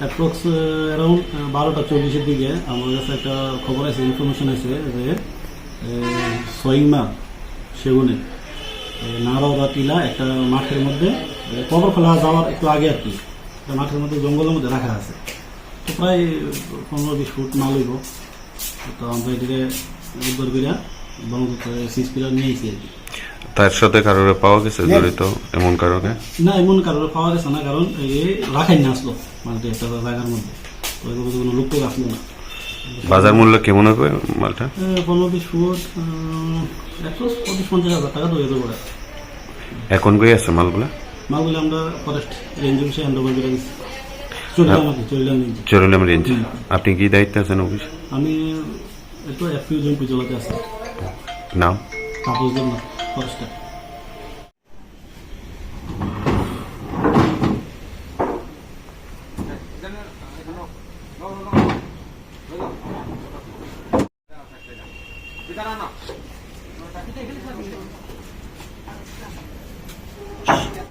Approx around বারোটা চল্লিশের দিকে আমার কাছে একটা খবর আছে ইনফরমেশন আছে যে সইংমা সেগুনে নারদা টিলা একটা মাঠের মধ্যে কবর খোলা যাওয়ার একটু আগে আর কি মাঠের মধ্যে, জঙ্গলের মধ্যে রাখা আছে। তো প্রায় পনেরো বিশ ফুট মাল হইব। তো আমরা এটিকে উদ্ধার করিয়া ব্রহ্মপুত্র সিসপিরা নিয়ে আইছি আর কি। তার সাথে কারোর পাওয়া গেছে জড়িত এমন কারণে না এমন কারোর পাওয়া গেছে না কারণ এই রাখাই না আসলো মালটা একটা জায়গার মধ্যে। কোনো লোক আসলো না। বাজার মূল্য কেমন হবে মালটা? পনেরো বিশ ফুট একশো পঁচিশ পঞ্চাশ হাজার টাকা এখন কই আছে মালগুলা? মালগুলো আমরা ফরেস্ট রেঞ্জ অফিসে রেঞ্জ চরুলাম রেঞ্জ আপনি কি দায়িত্বে আছেন অফিস আমি একটু এফপিউ চলাতে আছি। নাম? তাপস দেব না ফরেস্টার না